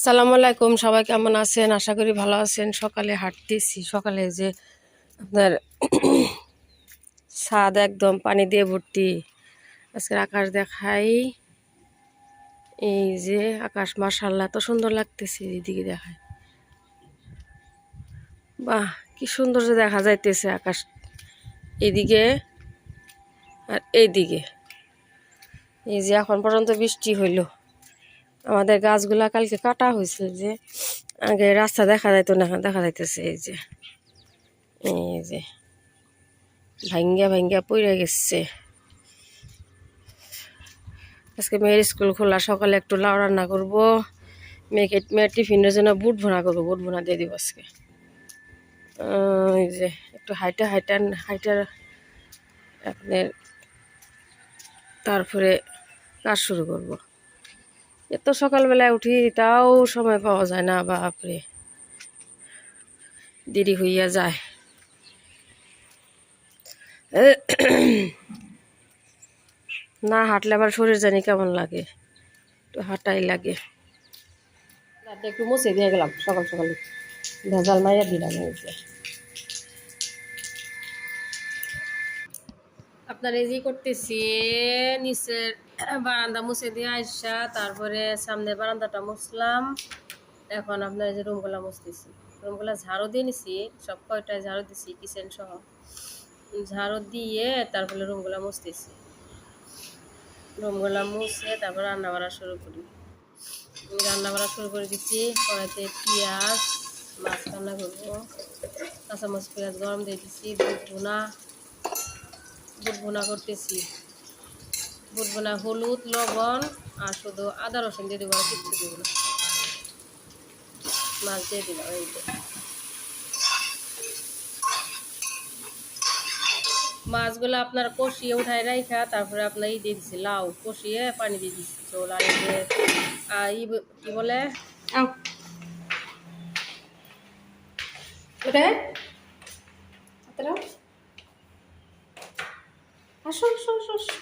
আসসালামু আলাইকুম, সবাই কেমন আছেন? আশা করি ভালো আছেন। সকালে হাঁটতেছি। সকালে যে আপনার ছাদ একদম পানি দিয়ে ভর্তি। আজকের আকাশ দেখাই। এই যে আকাশ মাসাল্লাহ এত সুন্দর লাগতেছে এইদিকে দেখায়। বাহ, কি সুন্দর যে দেখা যাইতেছে আকাশ এদিকে আর এইদিকে। এই যে এখন পর্যন্ত বৃষ্টি হইল। আমাদের গাছগুলা কালকে কাটা হয়েছে যে, আগে রাস্তা দেখা যাইতো না, দেখা যাইতেছে এই যে। এই যে ভাঙ্গা ভাঙ্গা পড়ে গেছে। আজকে মেয়ের স্কুল খোলা, সকালে একটু লাউ রান্না করব। মেয়েকে, মেয়ের টিফিনের জন্য বুট ভুনা করব, বুট ভুনা দিয়ে দিব আজকে। এই যে, একটু হাইটা হাইটা হাইটার আপনার তারপরে কাজ শুরু করব। এত সকালবেলায় উঠি তাও সময় পাওয়া যায় না বাপরে। দেরি হইয়া যায়। না হাঁটলে আবার শরীর জানি কেমন লাগে একটু হাঁটাই লাগে। একটু মুছে দিয়ে গেলাম সকাল সকালে ভেজাল মাইয়া দিলাম আপনার এই যে করতেছি নিচের বারান্দা মুছে দিয়ে আইসা তারপরে সামনে বারান্দাটা মুছলাম। এখন আপনার যে রুমগুলা মুছতেছি। রুমগুলা ঝাড়ু দিয়ে নিছি, সব কয়টায় ঝাড়ু দিছি কিচেন সহ। ঝাড়ু দিয়ে তারপরে রুমগুলা মুছতেছি। রুমগুলা মুছে তারপর রান্না বাড়া শুরু করি। রান্না বাড়া শুরু করে দিচ্ছি কড়াইতে পেঁয়াজ, মাছ রান্না করব। কাঁচামরিচ, পেঁয়াজ গরম দিয়ে দিচ্ছি দুধ ভুনা। দুধ বোনা করতেছি। বুট বোনা হলুদ, লবণ, আর শুধু আদা রসুন দিয়ে দেবো কিচ্ছু দেবো না। মাছ দিয়ে দিলাম এই মাছগুলো আপনার কষিয়ে উঠায় রাইখা, তারপরে আপনার ই দিয়ে দিচ্ছি লাউ। কষিয়ে পানি দিয়ে দিচ্ছি চোল আর ই কি বলে? আসো আসো আসো।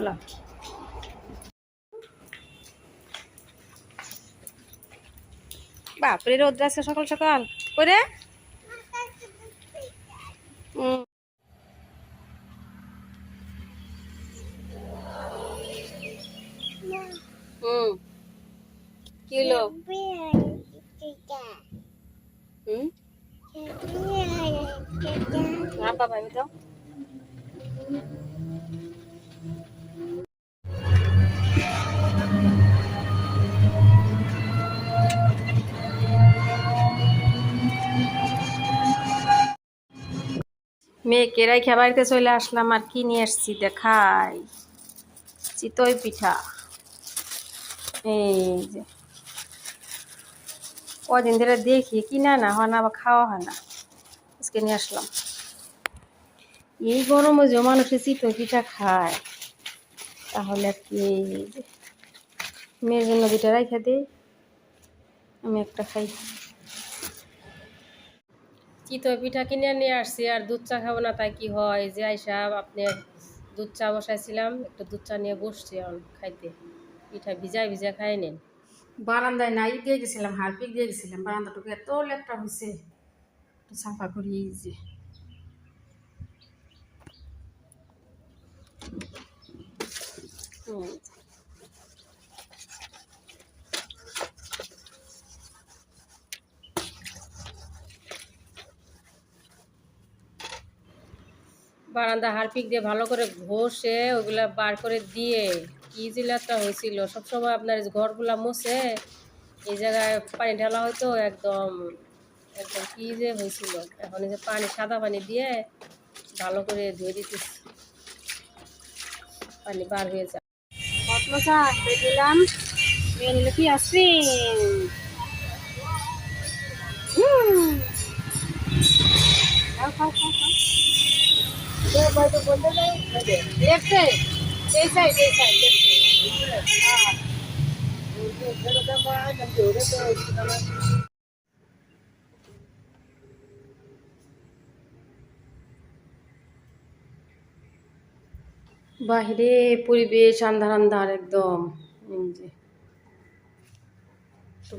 চলো বাপরে রোদ্র আছে সকাল সকাল। করে মেয়েকে রাইখা বাড়িতে চলে আসলাম আর কি নিয়ে আসছি? দেখাই। চিতই পিঠা। এই যে। কদিন ধরে দেখি, কিনা না, হয় না বা খাওয়া হয় না। আজকে নিয়ে আসলাম। এই গরমে যে মানুষে চিতই পিঠা খায়, তাহলে আর কি মেয়ের জন্য দুটা রাইখা দিই, আমি একটা খাই। চিতই পিঠা কিনে নিয়ে আসছি আর দুধ চা খাব না তাই কি হয়? যে আইসা আপনি দুধ চা বসাইছিলাম একটু দুধ চা নিয়ে বসছি এখন খাইতে। পিঠা ভিজাই ভিজা খাই নেন। বারান্দায় নাই দিয়ে গেছিলাম হারপিক দিয়ে গেছিলাম। বারান্দাটুকু এত লেপটা হয়েছে একটু সাফা করি যে। বারান্দা হারপিক দিয়ে ভালো করে ঘষে ওগুলা বার করে দিয়ে, কি জিলাটা হয়েছিল সবসময় আপনার ঘরগুলা মুছে, এই জায়গায় পানি ঢালা হয়তো একদম একদম কি যে হয়েছিল, এখন যে পানি, সাদা পানি দিয়ে ভালো করে ধুয়ে দিতেছি। পানি বার হয়ে যায়। কি আসছি বাহিরে পরিবেশ আন্ধার আন্ধার একদম। যে।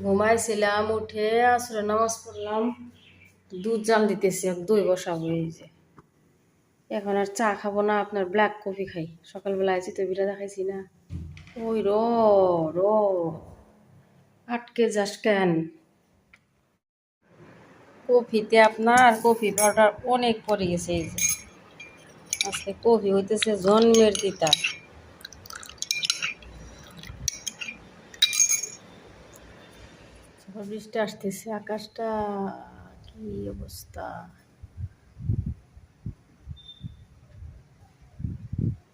ঘুমাইছিলাম, উঠে আসলে নামাজ পড়লাম। দুধ জাল দিতেছি, এক দই বসা এই যে এখন আর চা খাব না, আপনার ব্ল্যাক কফি খাই। সকালবেলা আছি তো বিটা দেখাইছি না। ওই র র, আটকে যাস কেন? কফিতে আপনার কফি পাউডার অনেক পড়ে গেছে এই যে। আজকে কফি হইতেছে জন্মের দিতা। বৃষ্টি আসতেছে, আকাশটা কি অবস্থা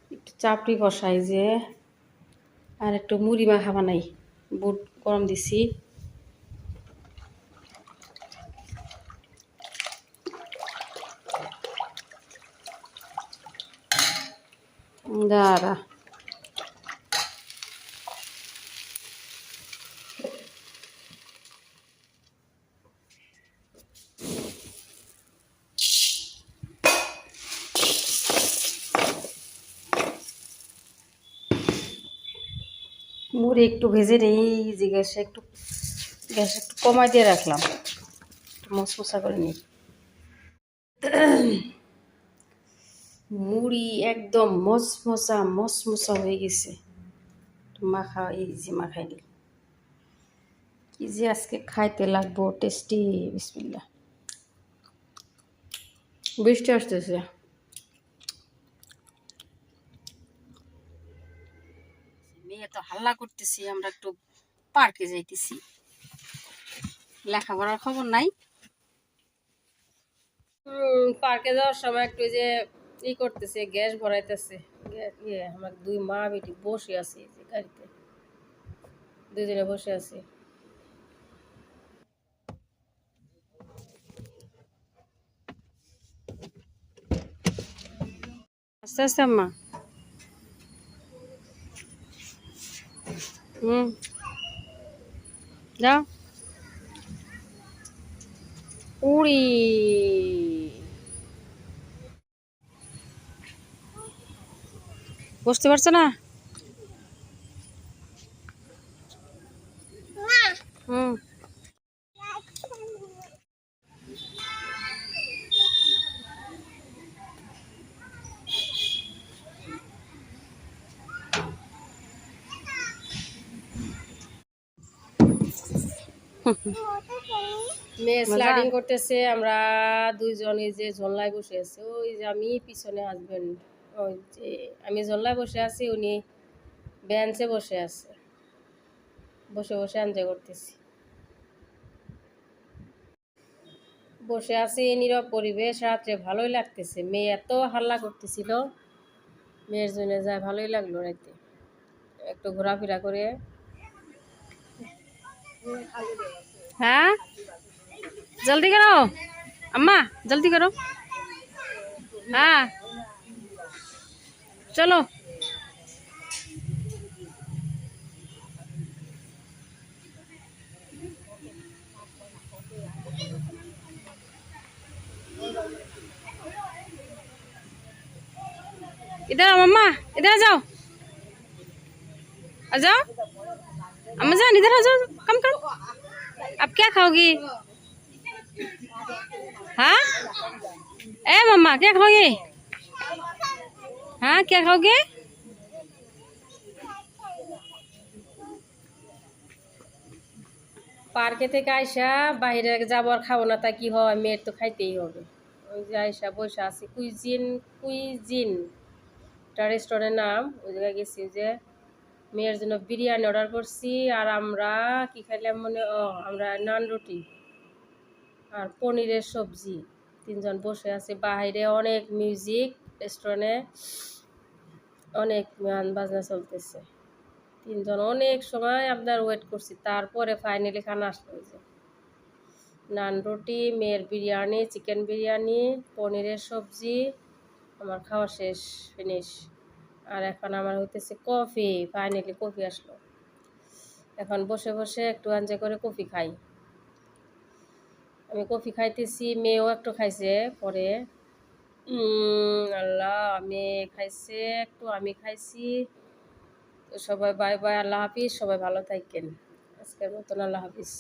একটু চাপড়ি বসাই যে আর একটু মুড়ি মাখা বানাই। বুট গরম দিছি। দাঁড়া। মুড়ি একটু ভেজে নেই যে গ্যাসে একটু, গ্যাস একটু কমাই দিয়ে রাখলাম। মশমশা করে নিই। মুড়ি একদম মশমশা মশমশা হয়ে গেছে। মাখা, এই যে মাখাইলি কি যে আজকে খাইতে লাগবো, টেস্টি বিসমিল্লা বৃষ্টি আসতেছে মেয়ে তো হাল্লা করতেছি আমরা একটু পার্কে যাইতেছি। লেখাপড়ার খবর নাই। পার্কে যাওয়ার সময় একটু যে ই করতেছে গ্যাস ভরাইতেছে। ইয়ে আমার দুই মা বেটি বসে আছি যে গাড়িতে। দুজনে বসে আছি। আস্তে আস্তে আম্মা। হুম। যাও উড়ি। বসতে পারছে না। হুম। মেয়ে স্লাইডিং করতেছে আমরা দুইজন যে বসে আছি ওই যে আমি পিছনে হাজবেন্ড ওই যে আমি বসে আছি উনি বেঞ্চে বসে আছে। বসে বসে এনজয় করতেছি। বসে আছি নীরব পরিবেশ রাত্রে ভালোই লাগতেছে। মেয়ে এত হাল্লা করতেছিল মেয়ের জন্য যায় ভালোই লাগল রাতে একটু ঘোরাফেরা করে হ্যাঁ जल्दी करो। अम्मा, जल्दी करो। हाँ। चलो। इधर आओ मम्मा इधर आ जाओ। आ जाओ। अम्मा जान, इधर आ जाओ। कम कम अब क्या खाओगी हाँ ए मम्मा क्या खाओगे हाँ क्या खाओगे পার্কে থেকে আইসা বাইরে যাবো আর খাবো না তা কি হয় মেয়ের তো খাইতেই হবে ওই যে আইসা বসে আছি কুইজিন কুইজিন একটা রেস্টুরেন্টের নাম ওই জায়গায় গেছি যে মেয়ের জন্য বিরিয়ানি অর্ডার করছি আর আমরা কি খাইলাম মনে আমরা নান রুটি আর পনিরের সবজি। তিনজন বসে আছে বাইরে, অনেক মিউজিক রেস্টুরেন্টে অনেক গান বাজনা চলতেছে। তিনজন অনেক সময় আপনার ওয়েট করছি, তারপরে ফাইনালি খানা আসলো যে। নান রুটি, মেয়ের বিরিয়ানি চিকেন বিরিয়ানি, পনিরের সবজি, আমার খাওয়া শেষ ফিনিশ আর এখন আমার হইতেছে কফি ফাইনালি কফি আসলো। এখন বসে বসে একটু এনজয় করে কফি খাই। আমি কফি খাইতেছি, মেয়েও একটু খাইছে পরে। আল্লাহ, মেয়ে খাইছে একটু, আমি খাইছি। সবাই বাই বাই, আল্লাহ হাফিজ, সবাই ভালো থাকেন। আজকের মতন আল্লাহ হাফিজ।